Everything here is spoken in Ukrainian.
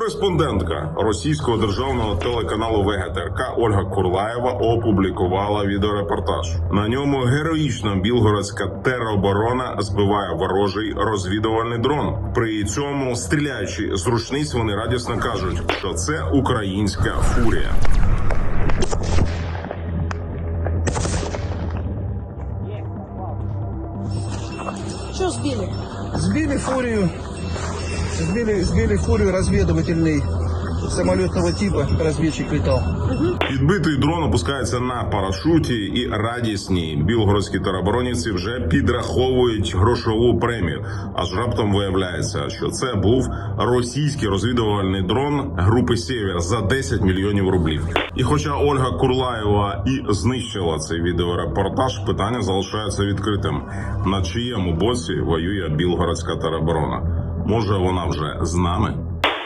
Кореспондентка російського державного телеканалу ВГТРК Ольга Курлаєва опублікувала відеорепортаж. На ньому героїчно білгородська тероборона збиває ворожий розвідувальний дрон. При цьому, стріляючи з рушниць, вони радісно кажуть, що це українська фурія. Что сбили? Сбили фурию, сбили, сбили фурию разведывательный самолетного типа, разведчик летал. Підбитий дрон опускається на парашуті, і радісні білгородські тероборонівці вже підраховують грошову премію. Аж раптом виявляється, що це був російський розвідувальний дрон групи Сєвєр за 10 мільйонів рублів. І хоча Ольга Курлаєва і знищила цей відеорепортаж, питання залишається відкритим: на чиєму боці воює білгородська тероборона? Може, вона вже з нами?